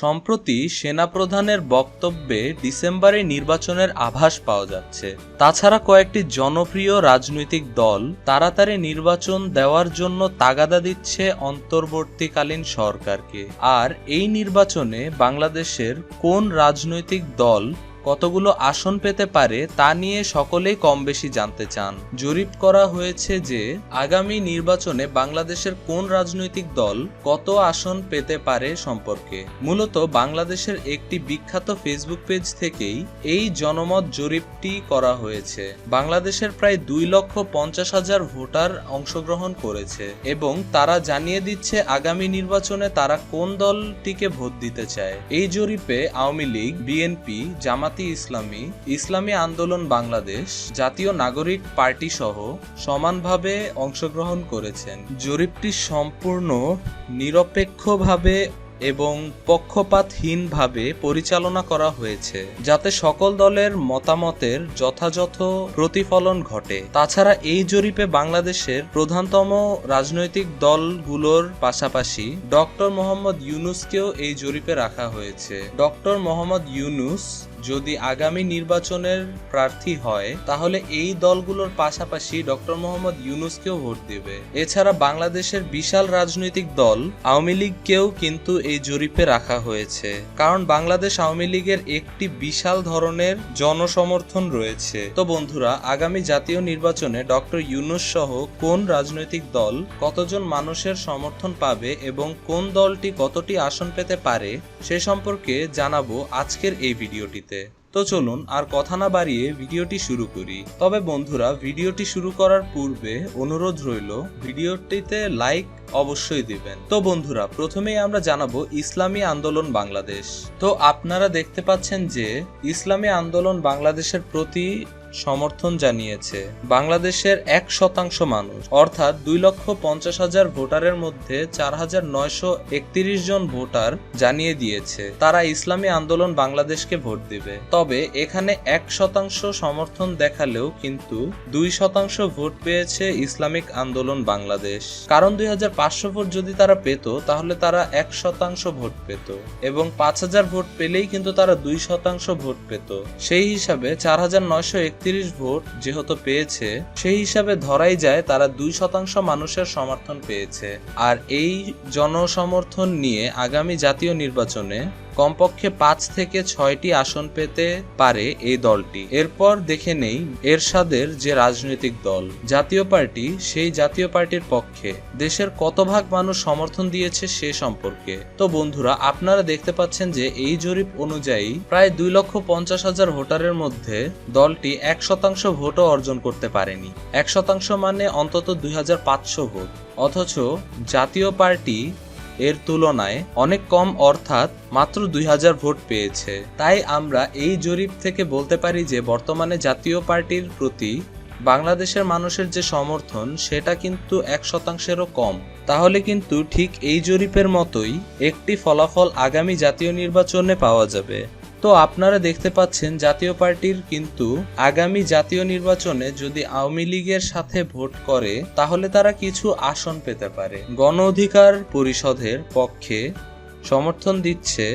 সম্প্রতি সেনাপ্রধানের বক্তব্যে ডিসেম্বরে নির্বাচনের আভাস পাওয়া যাচ্ছে। তাছাড়া কয়েকটি জনপ্রিয় রাজনৈতিক দল তাড়াতাড়ি নির্বাচন দেওয়ার জন্য তাগাদা দিচ্ছে অন্তর্বর্তীকালীন সরকারকে। আর এই নির্বাচনে বাংলাদেশের কোন রাজনৈতিক দল কতগুলো আসন পেতে পারে তা নিয়ে সকলেই কম বেশি জানতে চান। জরিপ করা হয়েছে যে, আগামী নির্বাচনে বাংলাদেশের কোন রাজনৈতিক দল কত আসন পেতে পারে সম্পর্কে। মূলত বাংলাদেশের একটি বিখ্যাত ফেসবুক পেজ থেকেই এই জনমত জরিপটি করা হয়েছে। বাংলাদেশের প্রায় দুই লক্ষ পঞ্চাশ হাজার ভোটার অংশগ্রহণ করেছে এবং তারা জানিয়ে দিচ্ছে আগামী নির্বাচনে তারা কোন দলটিকে ভোট দিতে চায়। এই জরিপে আওয়ামী লীগ, বিএনপি, জামাতি ইসলামী ইসলামী আন্দোলন বাংলাদেশ জাতীয় নাগরিক পার্টি সহ সমানভাবে অংশগ্রহণ করেছেন। জরিপটি সম্পূর্ণ নিরপেক্ষভাবে এবং পক্ষপাতহীনভাবে পরিচালনা করা হয়েছে, যাতে সকল দলের মতামতের যথাযথ প্রতিফলন ঘটে। তাছাড়া এই জরিপে বাংলাদেশের প্রধানতম রাজনৈতিক দলগুলোর পাশাপাশি ডক্টর মোহাম্মদ ইউনুসকেও এই জরিপে রাখা হয়েছে। ডক্টর মোহাম্মদ ইউনুস যদি আগামী নির্বাচনের প্রার্থী হয়, তাহলে এই দলগুলোর পাশাপাশি ডক্টর মোহাম্মদ ইউনুসকেও ভোট দেবে। এছাড়া বাংলাদেশের বিশাল রাজনৈতিক দল আওয়ামী লীগকেও কিন্তু এই জরিপে রাখা হয়েছে। কারণ বাংলাদেশ আওয়ামী লীগের একটি বিশাল ধরনের জনসমর্থন রয়েছে। তো বন্ধুরা, আগামী জাতীয় নির্বাচনে ডক্টর ইউনুস সহ কোন রাজনৈতিক দল কতজন মানুষের সমর্থন পাবে এবং কোন দলটি কতটি আসন পেতে পারে, সে সম্পর্কে জানাব আজকের এই ভিডিওটিতে। তো চলুন আর কথা না বাড়িয়ে ভিডিওটি শুরু করি। তবে বন্ধুরা, ভিডিওটি শুরু করার পূর্বে অনুরোধ রইল, ভিডিওটিতে লাইক অবশ্যই দিবেন। তো বন্ধুরা, প্রথমেই আমরা জানাব ইসলামী আন্দোলন বাংলাদেশ। তো আপনারা দেখতে পাচ্ছেন যে, ইসলামী আন্দোলন বাংলাদেশের প্রতি সমর্থন জানিয়েছে। বাংলাদেশের এক শতাংশ মানুষ, অর্থাৎ দুই লক্ষ পঞ্চাশ হাজার ভোটারের মধ্যে চার হাজার নয়শো একত্রিশ জন ভোটার জানিয়ে দিয়েছে। তারা ইসলামী আন্দোলন বাংলাদেশকে ভোট দিবে। তবে এখানে এক শতাংশ সমর্থন দেখালেও কিন্তু দুই শতাংশ ভোট পেয়েছে ইসলামিক আন্দোলন বাংলাদেশ। কারণ দুই হাজার পাঁচশো ভোট যদি তারা পেত, তাহলে তারা এক শতাংশ ভোট পেত এবং পাঁচ হাজার ভোট পেলেই কিন্তু তারা দুই শতাংশ ভোট পেত। সেই হিসাবে চার হাজার নয়শো একত্রিশ ভোট যেহেতু পেয়েছে, সেই হিসাবে ধরাই যায় তারা দুই শতাংশ মানুষের সমর্থন পেয়েছে। আর এই জনসমর্থন নিয়ে আগামী জাতীয় নির্বাচনে কমপক্ষে পাঁচ থেকে ছয়টি আসন পেতে পারে এই দলটি। এরপর দেখে নেই এরশাদের যে রাজনৈতিক দল। জাতীয় পার্টি, সেই জাতীয় পার্টির পক্ষে। দেশের কত ভাগ মানুষ সমর্থন দিয়েছে সে সম্পর্কে। তো বন্ধুরা, আপনারা দেখতে পাচ্ছেন যে এই জরিপ অনুযায়ী প্রায় দুই লক্ষ পঞ্চাশ হাজার ভোটারের মধ্যে দলটি এক শতাংশ ভোটও অর্জন করতে পারেনি। এক শতাংশ মানে অন্তত দুই হাজার পাঁচশো ভোট। অথচ জাতীয় পার্টি এর তুলনায় অনেক কম অর্থাৎ মাত্র দুই হাজার ভোট পেয়েছে। তাই আমরা এই জরিপ থেকে বলতে পারি যে বর্তমানে জাতীয় পার্টির প্রতি বাংলাদেশের মানুষের যে সমর্থন, সেটা কিন্তু এক শতাংশেরও কম। তাহলে কিন্তু ঠিক এই জরিপের মতোই একটি ফলাফল আগামী জাতীয় নির্বাচনে পাওয়া যাবে। তো আপনারা দেখতে পাচ্ছেন জাতীয় পার্টির কিন্তু আগামী জাতীয় নির্বাচনে যদি আওয়ামী লীগের সাথে ভোট করে, তাহলে তারা কিছু আসন পেতে পারে। গণ অধিকার পরিষদের পক্ষে সমর্থন দিচ্ছে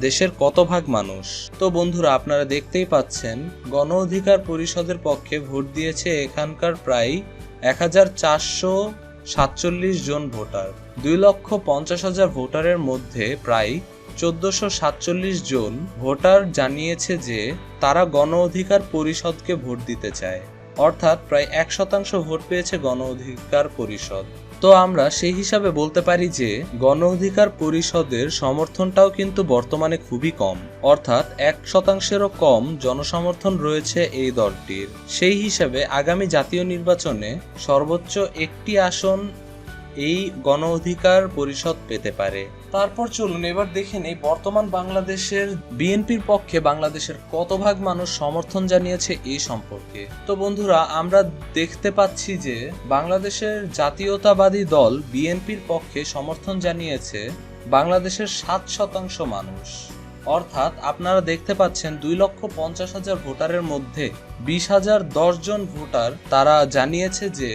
দেশের কত ভাগ মানুষ। তো বন্ধুরা, আপনারা দেখতেই পাচ্ছেন, গণ অধিকার পরিষদের পক্ষে ভোট দিয়েছে এখানকার প্রায় এক হাজার চারশো সাতচল্লিশ জন ভোটার। দুই লক্ষ পঞ্চাশ হাজার ভোটারের মধ্যে প্রায় চোদ্দশো সাতচল্লিশ জন ভোটার জানিয়েছে যে তারা গণ অধিকার পরিষদকে ভোট দিতে চায়। অর্থাৎ প্রায় এক শতাংশ ভোট পেয়েছে গণ অধিকার পরিষদ। তো আমরা সেই হিসাবে বলতে পারি যে গণ অধিকার পরিষদের সমর্থনটাও কিন্তু বর্তমানে খুবই কম। অর্থাৎ এক শতাংশেরও কম জনসমর্থন রয়েছে এই দলটির। সেই হিসাবে আগামী জাতীয় নির্বাচনে সর্বোচ্চ একটি আসন এই গণ অধিকার পরিষদ পেতে পারে। তারপর চলুন এবার দেখে নেই বর্তমান বাংলাদেশের বিএনপির পক্ষে বাংলাদেশের কত ভাগ মানুষ সমর্থন জানিয়েছে এই সম্পর্কে। তো বন্ধুরা, আমরা দেখতে পাচ্ছি যে বাংলাদেশের জাতীয়তাবাদী দল বিএনপির পক্ষে সমর্থন জানিয়েছে বাংলাদেশের সাত শতাংশ মানুষ। অর্থাৎ আপনারা দেখতে পাচ্ছেন দুই লক্ষ পঞ্চাশ হাজার ভোটারের মধ্যে বিশ হাজার জন ভোটার তারা জানিয়েছে যে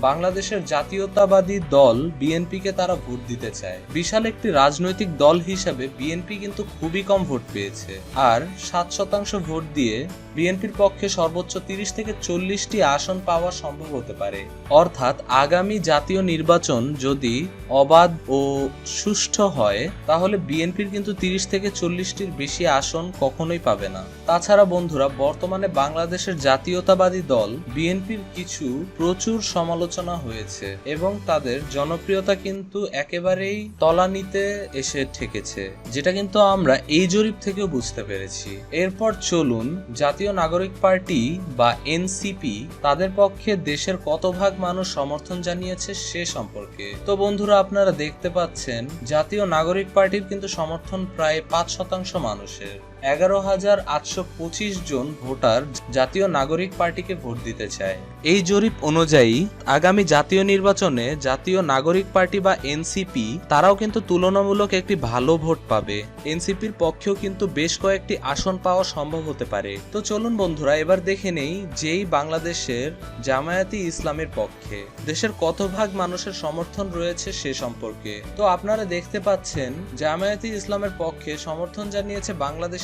বাংলাদেশের জাতীয়তাবাদী দল বিএনপিকে তারা ভোট দিতে চায়। বিশাল একটি রাজনৈতিক দল হিসাবে বিএনপি কিন্তু খুবই কম ভোট পেয়েছে। আর সাত শতাংশ ভোট দিয়ে বিএনপির পক্ষে সর্বোচ্চ তিরিশ থেকে চল্লিশটি আসন পাওয়া সম্ভব হতে পারে। অর্থাৎ আগামী জাতীয় নির্বাচন যদি অবাধ ও সুষ্ঠু হয়, তাহলে বিএনপির কিন্তু তিরিশ থেকে চল্লিশটির বেশি আসন কখনোই পাবে না। তাছাড়া বন্ধুরা, বর্তমানে বাংলাদেশের জাতীয়তাবাদী দল বিএনপির কিছু প্রচুর সমালোচনা হয়েছে এবং তাদের জনপ্রিয়তা কিন্তু একেবারেই তলানিতে এসে ঠেকেছে, যেটা কিন্তু আমরা এই জরিপ থেকেও বুঝতে পেরেছি। এরপর চলুন, জাতীয় নাগরিক পার্টি বা এনসিপি তাদের পক্ষে দেশের কত ভাগ মানুষ সমর্থন জানিয়েছে সে সম্পর্কে। তো বন্ধুরা, আপনারা দেখতে পাচ্ছেন, জাতীয় নাগরিক পার্টির কিন্তু সমর্থন প্রায় পাঁচ শতাংশ মানুষের। এগারো হাজার আটশো পঁচিশ জন ভোটার জাতীয় নাগরিক পার্টিকে ভোট দিতে চায়। এই জরিপ অনুযায়ী, আগামী জাতীয় নির্বাচনে জাতীয় নাগরিক পার্টি বা এনসিপি, তারাও কিন্তু তুলনামূলক একটি ভালো ভোট পাবে। এনসিপির পক্ষেও কিন্তু বেশ কয়েকটি আসন পাওয়া সম্ভব হতে পারে। তো চলুন বন্ধুরা, এবার দেখে নেই যেই বাংলাদেশের জামায়াতি ইসলামের পক্ষে। দেশের কত ভাগ মানুষের সমর্থন রয়েছে সে সম্পর্কে। তো আপনারা দেখতে পাচ্ছেন, জামায়াতি ইসলামের পক্ষে সমর্থন জানিয়েছে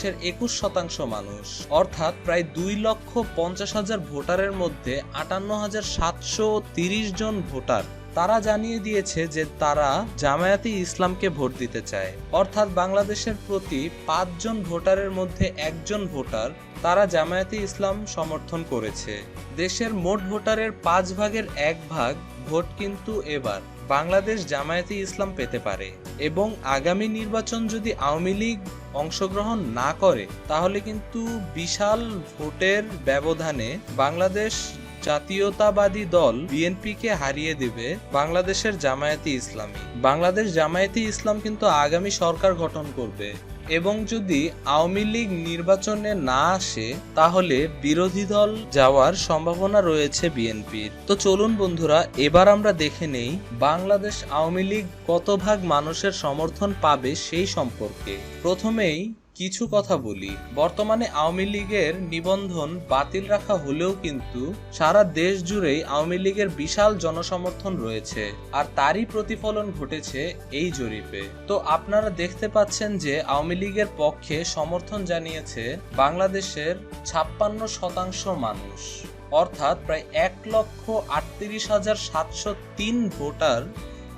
বাংলাদেশের একুশ শতাংশ মানুষ। অর্থাৎ প্রায় দুই লক্ষ পঞ্চাশ হাজার ভোটারের মধ্যে আটান্ন হাজার সাতশো তিরিশ জন ভোটার। তারা জানিয়ে দিয়েছে যে তারা জামায়াতি ইসলামকে ভোট দিতে চায়। অর্থাৎ বাংলাদেশের প্রতি পাঁচজন ভোটারের মধ্যে একজন ভোটার তারা জামায়াতি ইসলাম সমর্থন করেছে। দেশের মোট ভোটারের পাঁচ ভাগের এক ভাগ ভোট কিন্তু এবার। বাংলাদেশ জামায়াতে ইসলাম পেতে পারে এবং আগামী নির্বাচন যদি আওয়ামী লীগ অংশগ্রহণ না করে, তাহলে কিন্তু বিশাল ভোটের ব্যবধানে বাংলাদেশ জাতীয়তাবাদী দল বিএনপিকে হারিয়ে দেবে বাংলাদেশের জামায়াতি ইসলামী। বাংলাদেশ জামায়াতি ইসলাম কিন্তু আগামী সরকার গঠন করবে এবং যদি আওয়ামী লীগ নির্বাচনে না আসে, তাহলে বিরোধী দল যাওয়ার সম্ভাবনা রয়েছে বিএনপির। তো চলুন বন্ধুরা, এবার আমরা দেখে নেই বাংলাদেশ আওয়ামী লীগ কত ভাগ মানুষের সমর্থন পাবে সেই সম্পর্কে। প্রথমেই কিছু কথা বলি। বর্তমানে আওয়ামী লীগের নিবন্ধন বাতিল রাখা হলেও কিন্তু সারা দেশ জুড়েই আওয়ামী লীগের বিশাল জনসমর্থন রয়েছে আর তারই প্রতিফলন ঘটেছে এই জরিপে। তো আপনারা দেখতে পাচ্ছেন যে আওয়ামী লীগের পক্ষে সমর্থন জানিয়েছে বাংলাদেশের ছাপ্পান্ন শতাংশ মানুষ। অর্থাৎ প্রায় এক লক্ষ আটত্রিশ হাজার সাতশো তিন ভোটার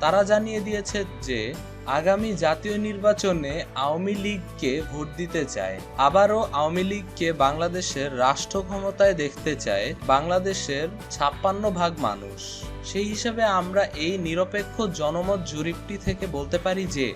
তারা জানিয়ে দিয়েছে যে আগামী জাতীয় নির্বাচনে আওয়ামী লীগকে ভোট দিতে চায়। আবারও আওয়ামী লীগকে বাংলাদেশের রাষ্ট্র ক্ষমতায় দেখতে চায় বাংলাদেশের ছাপ্পান্ন ভাগ মানুষ। সেই হিসাবে আমরা এই নিরপেক্ষ জনমত জরিপটি থেকে বলতে পারি যে,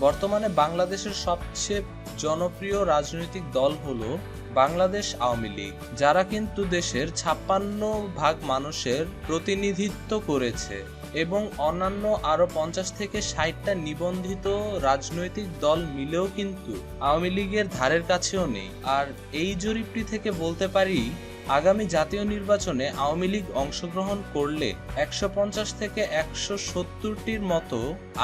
বর্তমানে বাংলাদেশের সবচেয়ে জনপ্রিয় রাজনৈতিক দল হলো বাংলাদেশ আওয়ামী লীগ, যারা কিন্তু দেশের ছাপ্পান্ন ভাগ মানুষের প্রতিনিধিত্ব করেছে এবং অন্যান্য আরও পঞ্চাশ থেকে ষাটটা নিবন্ধিত রাজনৈতিক দল মিলেও কিন্তু আওয়ামী লীগের ধারের কাছেও নেই। আর এই জরিপটি থেকে বলতে পারি, আগামী জাতীয় নির্বাচনে আওয়ামী লীগ অংশগ্রহণ করলে একশো পঞ্চাশ থেকে একশো সত্তরটির মতো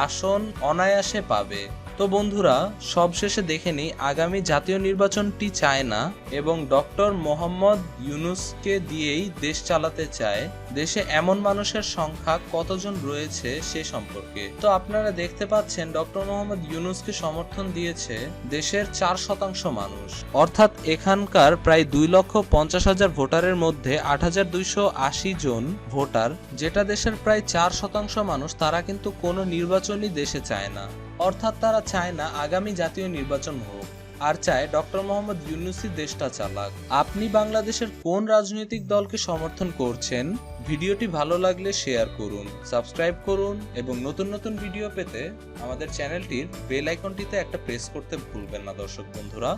আসন অনায়াসে পাবে। তো বন্ধুরা, সবশেষে দেখে নিই, আগামী জাতীয় নির্বাচনটি চায় না এবং ডক্টর মোহাম্মদ ইউনুসকে দিয়েই দেশ চালাতে চায়। দেশে এমন মানুষের সংখ্যা কতজন রয়েছে সে সম্পর্কে। তো আপনারা দেখতে পাচ্ছেন, ডক্টর মোহাম্মদ ইউনুসকে সমর্থন দিয়েছে দেশের চার শতাংশ মানুষ। অর্থাৎ এখানকার প্রায় দুই লক্ষ পঞ্চাশ হাজার ভোটারের মধ্যে আট হাজার দুইশো আশি জন ভোটার, যেটা দেশের প্রায় চার শতাংশ মানুষ, তারা কিন্তু কোনো নির্বাচনই দেশে চায় না। অর্থাৎ তারা চায় না আগামী জাতীয় নির্বাচন হোক, আর চায় ডক্টর মোহাম্মদ ইউনুসি দেশটা চালাক। আপনি বাংলাদেশের কোন রাজনৈতিক দলকে সমর্থন করছেন? ভিডিওটি ভালো লাগলে শেয়ার করুন, সাবস্ক্রাইব করুন, এবং নতুন নতুন ভিডিও পেতে আমাদের চ্যানেলটির বেল আইকনটিতে একটা প্রেস করতে ভুলবেন না দর্শক বন্ধুরা।